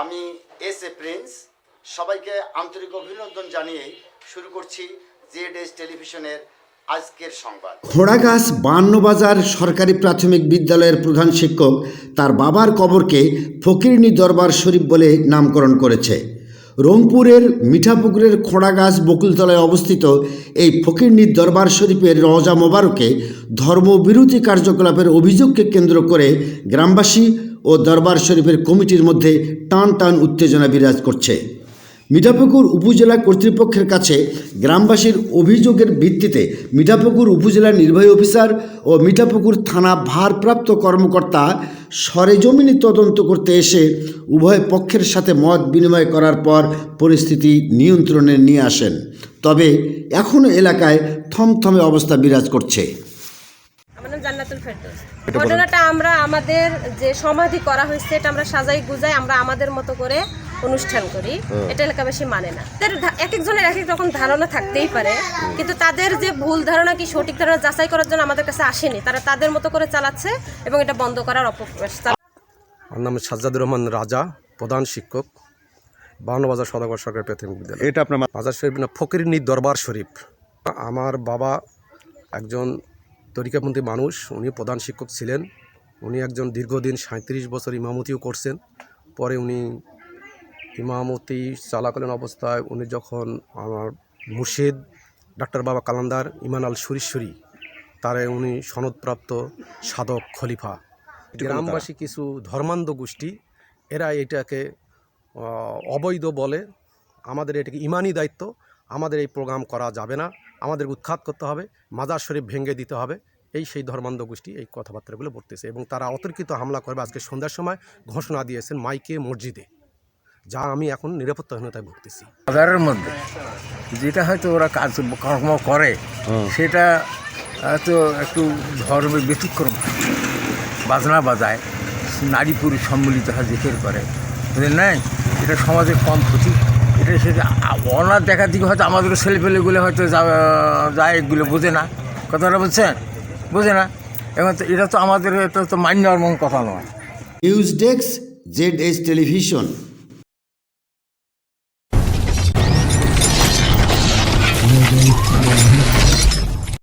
আমি S A Prince. সবাইকে আন্তরিক অভিনন্দন জানিয়ে শুরু করছি জেড এস টেলিভিশনের আজকের সংবাদ। খোড়াগাছ বান্নবাজার সরকারি প্রাথমিক বিদ্যালয়ের প্রধান শিক্ষক তার বাবার কবরকে ফকিরনি দরবার শরীফ বলে নামকরণ করেছে। রংপুরের মিঠাপুকুরের খোড়াগাছ বকুলতলায় অবস্থিত এই ফকিরনি দরবার শরীফের রওজা মোবারকে ধর্মবিরোধী কার্যকলাপের অভিযোগকে কেন্দ্র করে গ্রামবাসী ও দরবার শরীফের কমিটির মধ্যে টান টান উত্তেজনা বিরাজ করছে। মিঠাপুকুর উপজেলা কর্তৃপক্ষের কাছে গ্রামবাসীর অভিযোগের ভিত্তিতে মিঠাপুকুর উপজেলা নির্বাহী অফিসার ও মিঠাপুকুর থানা ভারপ্রাপ্ত কর্মকর্তা সরেজমিনে তদন্ত করতে এসে উভয় পক্ষের সাথে মত বিনিময় করার পর পরিস্থিতি নিয়ন্ত্রণে নিয়ে আসেন। তবে এখনও এলাকায় থমথমে অবস্থা বিরাজ করছে। জান্নাতুল ফেরদৌস। ঘটনাটা আমরা আমাদের যে সমাধি করা হয়েছে এটা আমরা সাজাই গুজাই আমরা আমাদের মতো করে অনুষ্ঠান করি। এটা এলাকাবাসী মানে না। তাদের এক একজনের এক এক রকম ধারণা থাকতেই পারে কিন্তু তাদের যে ভুল ধারণা কি সঠিক ধারণা যাচাই করার জন্য আমাদের কাছে আসেনি তারা তাদের মতো করে চালাচ্ছে এবং এটা বন্ধ করার অপপ্রয়াস আমার নাম সাজ্জাদুর রহমান রাজা প্রধান শিক্ষক বাউন্নবাজার সদাগর সরকারি প্রাথমিক বিদ্যালয়। এটা আপনার বাজার শরীফ না ফকিরনি দরবার শরীফ। আমার বাবা একজন তরিকাপন্থী মানুষ উনি প্রধান শিক্ষক ছিলেন। উনি একজন দীর্ঘদিন সাঁত্রিশ বছর ইমামতিও করছেন। পরে উনি ইমামতি চলাকালীন অবস্থায় উনি যখন আমার মুর্শিদ ডাক্তার বাবা কালান্দার ইমান আল সুরিশ্বরী তারে উনি সনদপ্রাপ্ত সাধক খলিফা। গ্রামবাসী কিছু ধর্মান্ধ গোষ্ঠী এরা এটাকে অবৈধ বলে। আমাদের এটাকে ইমানি দায়িত্ব। আমাদের এই প্রোগ্রাম করা যাবে না। আমাদের উৎখাত করতে হবে মাজার শরীফ ভেঙে দিতে হবে। এই সেই ধর্মান্ধ গোষ্ঠী এই কথাবার্তাগুলো বলতেছে এবং তারা অতর্কিত হামলা করবে আজকে সন্ধ্যার সময় ঘোষণা দিয়েছেন মাইকে মসজিদে যা আমি এখন নিরাপত্তাহীনতায় ভুগতেছি। বাজারের মধ্যে যেটা হয়তো ওরা কাজ কর্ম করে সেটা তো একটু ধর্মের ব্যতিক্রম। বাজনা বাজায় নারী পুরুষ সম্মিলিত হয় জিকির করে। বুঝলেন নাই? এটা সমাজের কম ক্ষতি। সেটা অনার দেখার দিকে হয়তো আমাদের ছেলেপেলেগুলো হয়তো যা- যায়, এগুলো বোঝে না। কথাটা বলছেন বোঝে না? এবং তো এটা তো আমাদের, এটা তো মান্য কথা নয়। News desk Z S television